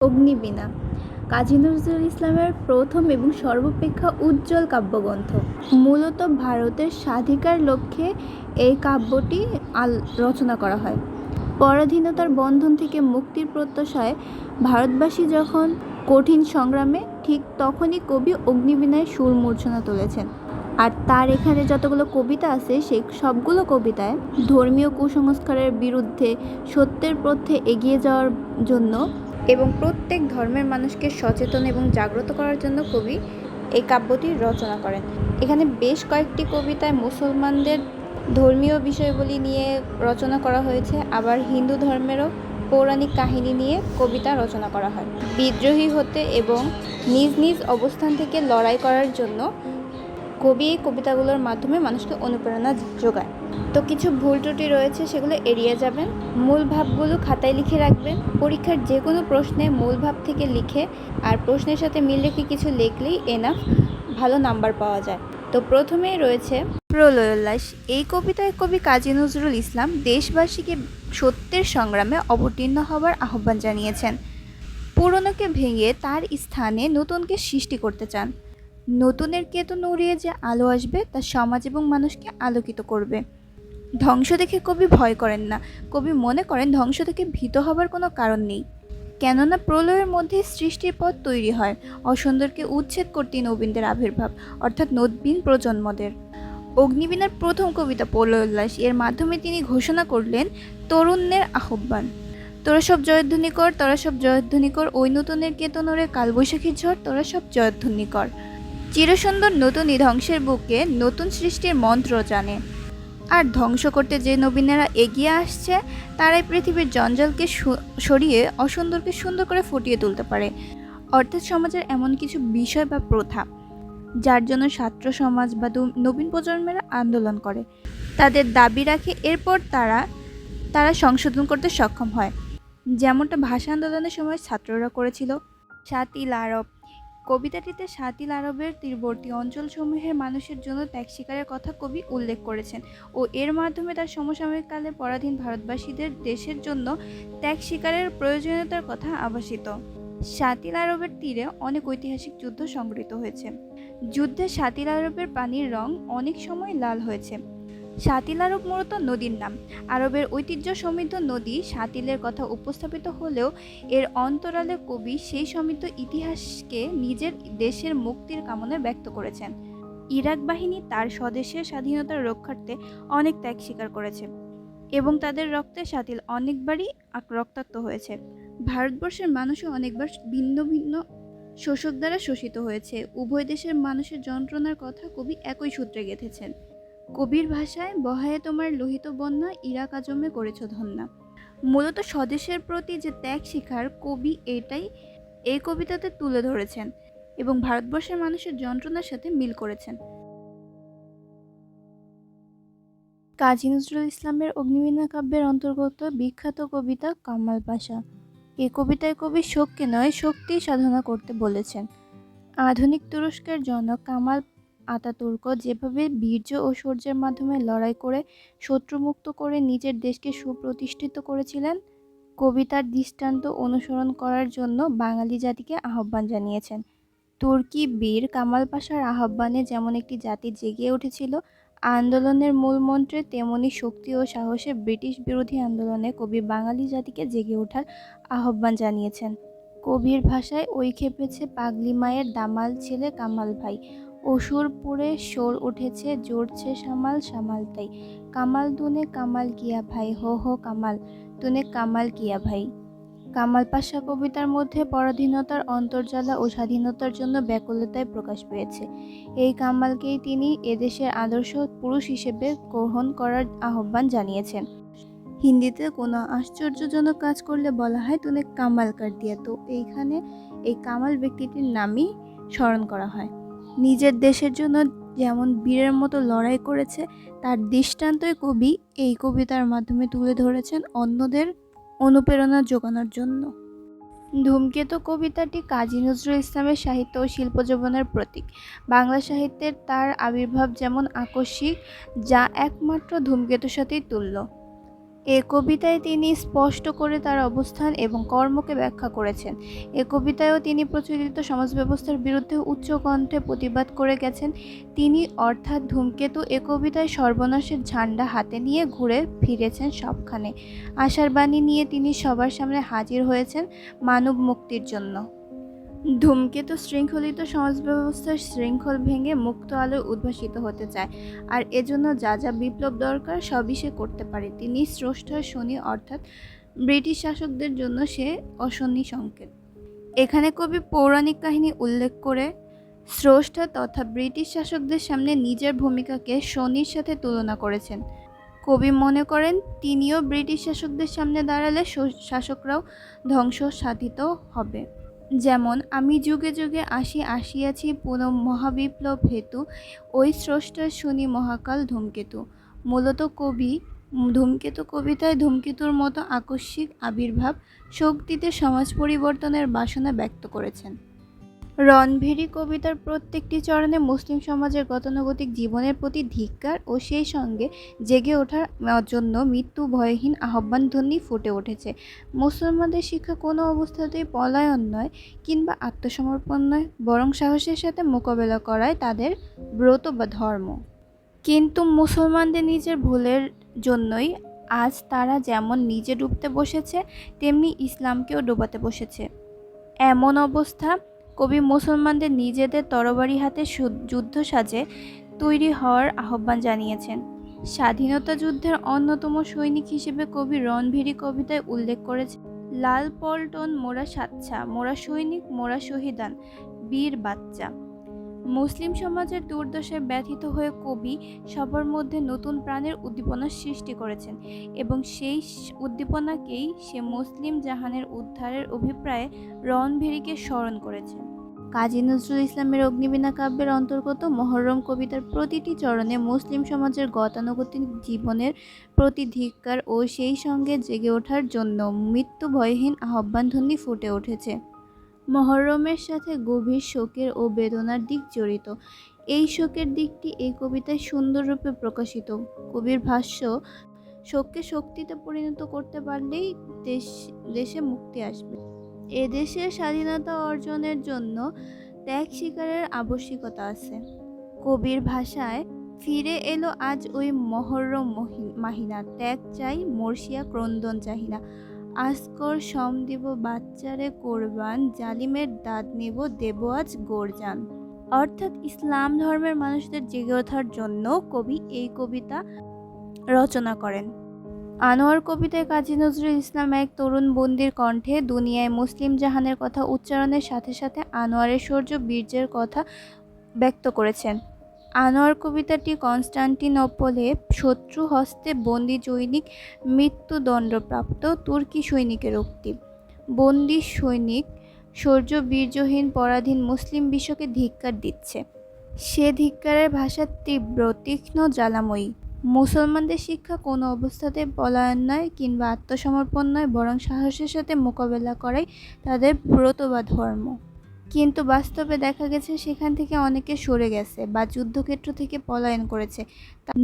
অগ্নিবীণা। কাজী নজরুল ইসলামের প্রথম এবং সর্বাপেক্ষা উজ্জ্বল কাব্যগ্রন্থ। মূলত ভারতের স্বাধিকার লক্ষ্যে এই কাব্যটি আল রচনা করা হয়। পরাধীনতার বন্ধন থেকে মুক্তির প্রত্যাশায় ভারতবাসী যখন কঠিন সংগ্রামে, ঠিক তখনই কবি অগ্নিবীণায় সুর মূর্ছনা তুলেছেন। আর তার এখানে যতগুলো কবিতা আছে, সেই সবগুলো কবিতায় ধর্মীয় কুসংস্কারের বিরুদ্ধে সত্যের পথে এগিয়ে যাওয়ার জন্য এবং প্রত্যেক ধর্মের মানুষকে সচেতন এবং জাগ্রত করার জন্য কবি এই কাব্যটি রচনা করেন। এখানে বেশ কয়েকটি কবিতায় মুসলমানদের ধর্মীয় বিষয়গুলি নিয়ে রচনা করা হয়েছে, আবার হিন্দু ধর্মেরও পৌরাণিক কাহিনী নিয়ে কবিতা রচনা করা হয়। বিদ্রোহী হতে এবং নিজ নিজ অবস্থান থেকে লড়াই করার জন্য কবি এই কবিতাগুলোর মাধ্যমে মানুষকে অনুপ্রেরণা যোগায়। তো কিছু ভুল ত্রুটি রয়েছে, সেগুলো এড়িয়ে যাবেন। মূল ভাবগুলো খাতায় লিখে রাখবেন। পরীক্ষার যে কোনো প্রশ্নে মূল ভাব থেকে লিখে আর প্রশ্নের সাথে মিল রেখে কিছু লিখলেই এনাফ ভালো নাম্বার পাওয়া যায়। তো প্রথমেই রয়েছে প্রলয়োল্লাস এই কবিতায় কবি কাজী নজরুল ইসলাম দেশবাসীকে সত্যের সংগ্রামে অবতীর্ণ হওয়ার আহ্বান জানিয়েছেন। পুরনোকে ভেঙে তার স্থানে নতুনকে সৃষ্টি করতে চান। নতুনের কেতন উড়িয়ে যে আলো আসবে তা সমাজ এবং মানুষকে আলোকিত করবে। ধ্বংস দেখে কবি ভয় করেন না। কবি মনে করেন ধ্বংস থেকে ভীত হবার কোনো কারণ নেই। কেননা প্রলয়ের মধ্যে সৃষ্টির পথ তৈরি হয়। অসুন্দরকে উচ্ছেদ করতে নবীনদের আবির্ভাব, অর্থাৎ নবীন প্রজন্মদের। অগ্নিবীণার প্রথম কবিতা প্রলয়োল্লাস। এর মাধ্যমে তিনি ঘোষণা করলেন তরুণের আহ্বান। তোরা সব জয়ধ্বনি কর, তোরা সব জয়ধ্বনি কর। ওই নতুনের কেতনরে কালবৈশাখীর ঝড়, তোরা সব জয়ধ্বনি কর। চিরসুন্দর নতুনই ধ্বংসের বুকে নতুন সৃষ্টির মন্ত্র জানে। আর ধ্বংস করতে যে নবীনেরা এগিয়ে আসছে, তারাই পৃথিবীর জঞ্জালকে সরিয়ে অসুন্দরকে সুন্দর করে ফুটিয়ে তুলতে পারে। অর্থাৎ সমাজের এমন কিছু বিষয় বা প্রথা, যার জন্য ছাত্র সমাজ বা নবীন প্রজন্মেরা আন্দোলন করে। তাদের দাবি রাখে, এরপর তারা তারা সংশোধন করতে সক্ষম হয়। যেমনটা ভাষা আন্দোলনের সময় ছাত্ররা করেছিল। সাতিল আরব কবিতাটিতে সাতিল আরবের তীরবর্তী অঞ্চলসমূহের মানুষের জন্য ত্যাগ শিকারের কথা কবি উল্লেখ করেছেন ও এর মাধ্যমে তার সমসাময়িক কালে পরাধীন ভারতবাসীদের দেশের জন্য ত্যাগ শিকারের প্রয়োজনীয়তার কথা আভাসিত। সাতিল আরবের তীরে অনেক ঐতিহাসিক যুদ্ধ সংঘটিত হয়েছে। যুদ্ধে সাতিল আরবের পানির রং অনেক সময় লাল হয়েছে। সাতিল আরব মূলত নদীর নাম। আরবের ঐতিহ্য সমৃদ্ধ নদী সাতিলের কথা উপস্থাপিত হলেও এর অন্তরালে কবি সেই সমৃদ্ধ ইতিহাসকে নিজের দেশের মুক্তির কামনায় ব্যক্ত করেছেন। ইরাক বাহিনী তার স্বদেশের স্বাধীনতার রক্ষার্থে অনেক ত্যাগ স্বীকার করেছে এবং তাদের রক্তে সাতিল অনেকবারই রক্তাক্ত হয়েছে। ভারতবর্ষের মানুষও অনেকবার ভিন্ন ভিন্ন শোষক দ্বারা শোষিত হয়েছে। উভয় দেশের মানুষের যন্ত্রণার কথা কবি একই সূত্রে গেঁথেছেন। কবির ভাষায়, বহায়ে তোমার লোহিত বন্যা ইরাক আজমে করেছ ধন্যা। মূলত স্বদেশের প্রতি যে ত্যাগ শিখার কবি এটাই এই কবিতাতে তুলে ধরেছেন এবং ভারতবর্ষের মানুষের যন্ত্রণার সাথে মিল করেছেন। কাজী নজরুল ইসলামের অগ্নিবীণা কাব্যের অন্তর্গত বিখ্যাত কবিতা কামাল পাশা। এই কবিতায় কবি শোককে নয় শক্তি সাধনা করতে বলেছেন। আধুনিক তুরস্কের জনক কামাল আতাতুর্ক যেভাবে বীর্য ও শৌর্যের মাধ্যমে লড়াই করে শত্রুমুক্ত করে নিজের দেশকে সুপ্রতিষ্ঠিত করেছিলেন, কবিতার দৃষ্টান্ত অনুসরণ করার জন্য বাঙালি জাতিকে আহ্বান জানিয়েছেন। তুর্কি বীর কামাল পাশার আহ্বানে যেমন একটি জাতি জেগে উঠেছিল, আন্দোলনের মূল মন্ত্রে তেমনি শক্তি ও সাহসে ব্রিটিশ বিরোধী আন্দোলনে কবি বাঙালি জাতিকে জেগে ওঠার আহ্বান জানিয়েছেন। কবির ভাষায় ওই খেপেছে পাগলি মায়ের দামাল ছেলে কামাল ভাই। অসুর পুরে সোর উঠেছে জোরছে সামাল সামাল তাই কামাল দুনে কামাল কিয়া ভাই, হো হো কামাল তুনে কামাল কিয়া ভাই। কামাল পাশা কবিতার মধ্যে পরাধীনতার অন্তর্জালা ও স্বাধীনতার জন্য ব্যাকুলতায় প্রকাশ পেয়েছে। এই কামালকেই তিনি এদেশের আদর্শ পুরুষ হিসেবে গ্রহণ করার আহ্বান জানিয়েছেন। হিন্দিতে কোনো আশ্চর্যজনক কাজ করলে বলা হয়, তুনে কামাল কার দিয়া। তো এইখানে এই কামাল ব্যক্তিটির নামই স্মরণ করা হয়। নিজের দেশের জন্য যেমন বীরের মতো লড়াই করেছে, তার দৃষ্টান্তই কবি এই কবিতার মাধ্যমে তুলে ধরেছেন অন্যদের অনুপ্রেরণা যোগানোর জন্য। ধূমকেতু কবিতাটি কাজী নজরুল ইসলামের সাহিত্য ও শিল্প জীবনের প্রতীক। বাংলা সাহিত্যের তার আবির্ভাব যেমন আকস্মিক, যা একমাত্র ধূমকেতুর সাথেই তুল্য। এ কবিতায় তিনি স্পষ্ট করে তার অবস্থান এবং কর্মকে ব্যাখ্যা করেছেন। এ কবিতায়ও তিনি প্রচলিত সমাজ ব্যবস্থার বিরুদ্ধে উচ্চ কণ্ঠে প্রতিবাদ করে গেছেন। তিনি অর্থাৎ ধূমকেতু এ কবিতায় সর্বনাশের ঝান্ডা হাতে নিয়ে ঘুরে ফিরেছেন সবখানে। আশার বাণী নিয়ে তিনি সবার সামনে হাজির হয়েছেন মানব মুক্তির জন্য। ধূমকেতু শৃঙ্খলিত সমাজ ব্যবস্থার শৃঙ্খল ভেঙে মুক্ত আলোয় উদ্ভাসিত হতে চায়। আর এজন্য যা যা বিপ্লব দরকার সবই সে করতে পারে। তিনি স্রষ্টার শনি অর্থাৎ ব্রিটিশ শাসকদের জন্য সে অশনি সংকেত। এখানে কবি পৌরাণিক কাহিনী উল্লেখ করে, স্রষ্টা তথা ব্রিটিশ শাসকদের সামনে নিজের ভূমিকাকে শনির সাথে তুলনা করেছেন। কবি মনে করেন, তিনিও ব্রিটিশ শাসকদের সামনে দাঁড়ালে শাসকরাও ধ্বংস সাধিত হবে। যেমন, আমি যুগে যুগে আসি আসিয়াছি পুনঃ মহাবিপ্লব হেতু, ওই স্রষ্টা শুনি মহাকাল ধূমকেতু। মূলত কবি, ধূমকেতু কবিতায় ধূমকেতুর মতো আকস্মিক আবির্ভাব শক্তিতে সমাজ পরিবর্তনের বাসনা ব্যক্ত করেছেন। রণভেরি কবিতার প্রত্যেকটি চরণে মুসলিম সমাজের গতানুগতিক জীবনের প্রতি ধিক্কার ও সেই সঙ্গে জেগে ওঠার জন্য মৃত্যু ভয়হীন আহ্বান ধ্বনি ফুটে উঠেছে। মুসলমানদের শিক্ষা কোনো অবস্থাতেই পলায়ন নয় কিংবা আত্মসমর্পণ নয়, বরং সাহসের সাথে মোকাবেলা করায় তাদের ব্রত বা ধর্ম। কিন্তু মুসলমানদের নিজের ভুলের জন্যই আজ তারা যেমন নিজে ডুবতে বসেছে, তেমনি ইসলামকেও ডোবাতে বসেছে। এমন অবস্থা কবি মুসলমানদের নিজেদের তরবারি হাতে যুদ্ধ সাজে তৈরি হওয়ার আহ্বান জানিয়েছেন। স্বাধীনতা যুদ্ধের অন্যতম সৈনিক হিসেবে কবি রণভীরি কবিতায় উল্লেখ করেছে লাল পল্টন মোরা সাচ্ছা, মোরা সৈনিক, মোরা শহীদান, বীর বাচ্চা। মুসলিম সমাজের দুর্দশায় ব্যথিত হয়ে কবি সবার মধ্যে নতুন প্রাণের উদ্দীপনা সৃষ্টি করেছেন এবং সেই উদ্দীপনাকেই সে মুসলিম জাহানের উদ্ধারের অভিপ্রায়ে রণভেরিকে স্মরণ করেছেন। কাজী নজরুল ইসলামের অগ্নিবীণা কাব্যের অন্তর্গত মহরম কবিতার প্রতিটি চরণে মুসলিম সমাজের গতানুগতিক জীবনের প্রতি ধিক্কার ও সেই সঙ্গে জেগে ওঠার জন্য মৃত্যু ভয়হীন আহ্বানধ্বনি ফুটে উঠেছে। মহরমের সাথে গভীর শোকের ও বেদনার দিক জড়িত। এই শোকের দিকটি এই কবিতায় সুন্দররূপে প্রকাশিত। কবির ভাষ্য, শোককে শক্তিতে পরিণত করতে পারলেই দেশ, দেশে মুক্তি আসবে। এদেশের স্বাধীনতা অর্জনের জন্য ত্যাগ শিকারের আবশ্যিকতা আছে। কবির ভাষায়, ফিরে এলো আজ ওই মহরম মাহিনা। ত্যাগ চাই মর্ষিয়া ক্রন্দন চাহিনা। আজকর সম দিব বাচ্চারে কোরবান, জালিমের দাঁত নেব দেব আজ গোরজান। অর্থাৎ ইসলাম ধর্মের মানুষদের জেগে ওঠার জন্য কবি এই কবিতা রচনা করেন। আনোয়ার কবিতায় কাজী নজরুল ইসলাম এক তরুণ বন্দির কণ্ঠে, দুনিয়ায় মুসলিম জাহানের কথা উচ্চারণের সাথে সাথে আনোয়ারের শৌর্য বীর্যের কথা ব্যক্ত করেছেন। আনোয়ার কবিতাটি কনস্টান্টিনোপলে শত্রু হস্তে বন্দি জৈনিক মৃত্যুদণ্ডপ্রাপ্ত তুর্কি সৈনিকের উক্তি। বন্দি সৈনিক শৌর্য বীর্যহীন পরাধীন মুসলিম বিশ্বকে ধিক্কার দিচ্ছে। সে ধিক্কারের ভাষা তীব্র, তীক্ষ্ণ, জ্বালাময়ী। মুসলমানদের শিক্ষা কোনো অবস্থাতে পলায়ন নয় কিংবা আত্মসমর্পণ নয়, বরং সাহসের সাথে মোকাবেলা করাই তাদের ব্রত বা ধর্ম কিন্তু বাস্তবে দেখা গেছে সেখান থেকে অনেকে সরে গেছে বা যুদ্ধক্ষেত্র থেকে পলায়ন করেছে।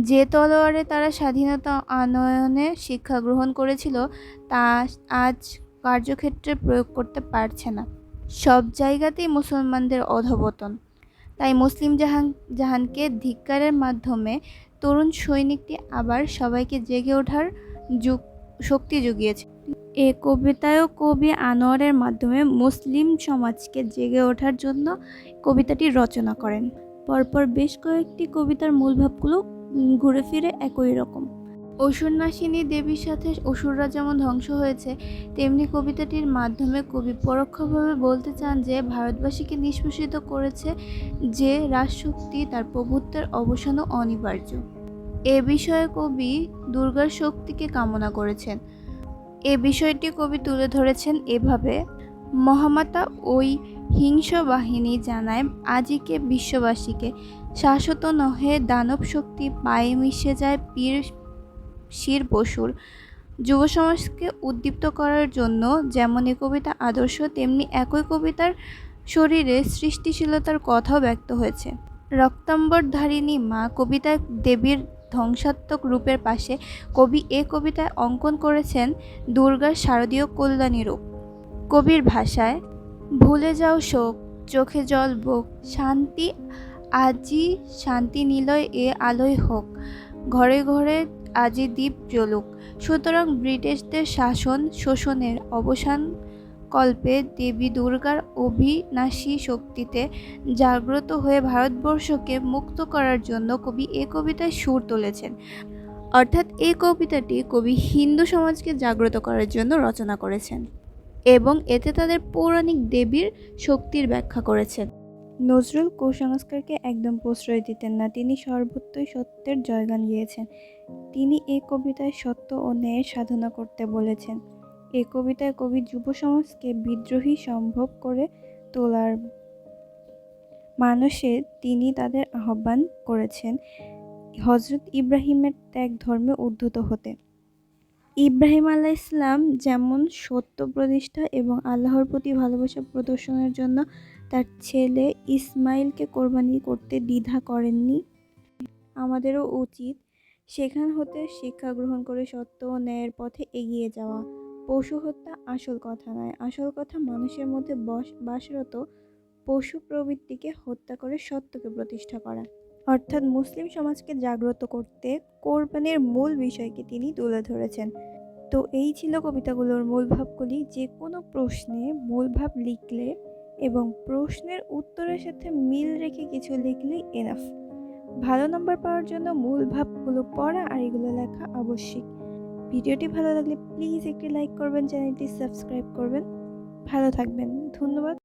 যে তলোয়ারে তারা স্বাধীনতা আনয়নে শিক্ষা গ্রহণ করেছিল, তা আজ কার্যক্ষেত্রে প্রয়োগ করতে পারছে না। সব জায়গাতেই মুসলমানদের অধপতন। তাই মুসলিম জাহান, জাহানকে ধিক্কারের মাধ্যমে তরুণ সৈনিকটি আবার সবাইকে জেগে ওঠার যুগ, শক্তি জুগিয়েছে। এ কবিতায়ও কবি আনোয়ারের মাধ্যমে মুসলিম সমাজকে জেগে ওঠার জন্য কবিতাটি রচনা করেন। পরপর বেশ কয়েকটি কবিতার মূল ভাবগুলো ঘুরে ফিরে একই রকম। অসুরনাশিনী দেবীর সাথে অসুররা যেমন ধ্বংস হয়েছে, তেমনি কবিতাটির মাধ্যমে কবি পরোক্ষভাবে বলতে চান যে, ভারতবাসীকে নিষ্পেষিত করেছে যে রাজশক্তি তার প্রভুত্বের অবসানও অনিবার্য। এ বিষয়ে কবি দুর্গার শক্তিকে কামনা করেছেন। এ বিষয়টি কবি তুলে ধরেছেন এভাবে, মহামাতা ওই হিংস বাহিনী জানায় আজিকে বিশ্ববাসীকে, শাশ্বত নহে দানব শক্তি পায়ে মিশে যায় পীর শির বসুর। যুব সমাজকে উদ্দীপ্ত করার জন্য যেমন এ কবিতা আদর্শ, তেমনি একই কবিতার শরীরে সৃষ্টিশীলতার কথাও ব্যক্ত হয়েছে। রক্তাম্বর ধারিণী মা কবিতা দেবীর ধ্বংসাত্মক রূপের পাশে কবি এ কবিতায় অঙ্কন করেছেন দুর্গার শারদীয় কল্যাণী রূপ। কবির ভাষায়, ভুলে যাও শোক, চোখে জল বোক, শান্তি, আজি শান্তি নিলয় এ আলোয় হোক, ঘরে ঘরে আজি দ্বীপ জ্বলুক। সুতরাং ব্রিটিশদের শাসন শোষণের অবসান কল্পে দেবী দুর্গার অভিনাশী শক্তিতে জাগ্রত হয়ে ভারতবর্ষকে মুক্ত করার জন্য কবি এ কবিতায় সুর তুলেছেন। অর্থাৎ এই কবিতাটি কবি হিন্দু সমাজকে জাগ্রত করার জন্য রচনা করেছেন এবং এতে তাদের পৌরাণিক দেবীর শক্তির ব্যাখ্যা করেছেন। নজরুল কুসংস্কারকে একদম প্রশ্রয় দিতেন না, তিনি সর্বত্রই সত্যের জয়গান গিয়েছেন। তিনি এই কবিতায় সত্য ও ন্যায়ের সাধনা করতে বলেছেন। এই কবিতায় কবি যুব সমাজকে বিদ্রোহী সম্ভব করে তোলার মানুষে তিনি তাদের আহ্বান করেছেন হজরত ইব্রাহিমের ত্যাগ ধর্মে উদ্ধত হতে। ইব্রাহিম আল্লাহ ইসলাম যেমন সত্য প্রতিষ্ঠা এবং আল্লাহর প্রতি ভালোবাসা প্রদর্শনের জন্য তার ছেলে ইসমাইলকে কোরবানি করতে দ্বিধা করেননি, আমাদেরও উচিত সেখান হতে শিক্ষা গ্রহণ করে সত্য ও ন্যায়ের পথে এগিয়ে যাওয়া। পশু হত্যা আসল কথা নয়। আসল কথা মানুষের মধ্যে বস, বাসরত পশু প্রবৃত্তিকে হত্যা করে সত্যকে প্রতিষ্ঠা করা। অর্থাৎ মুসলিম সমাজকে জাগ্রত করতে কোরবানির মূল বিষয়কে তিনি তুলে ধরেছেন। তো এই ছিল কবিতাগুলোর মূল ভাবগুলি। যে কোনো প্রশ্নে মূল ভাব লিখলে এবং প্রশ্নের উত্তরের সাথে মিল রেখে কিছু লিখলেই এনাফ ভালো নম্বর পাওয়ার জন্য মূল ভাবগুলো পড়া আর এগুলো লেখা আবশ্যিক। ভিডিওটি ভালো লাগলে প্লিজ একটি লাইক করবেন চ্যানেলটি সাবস্ক্রাইব করবেন। ভালো থাকবেন ধন্যবাদ।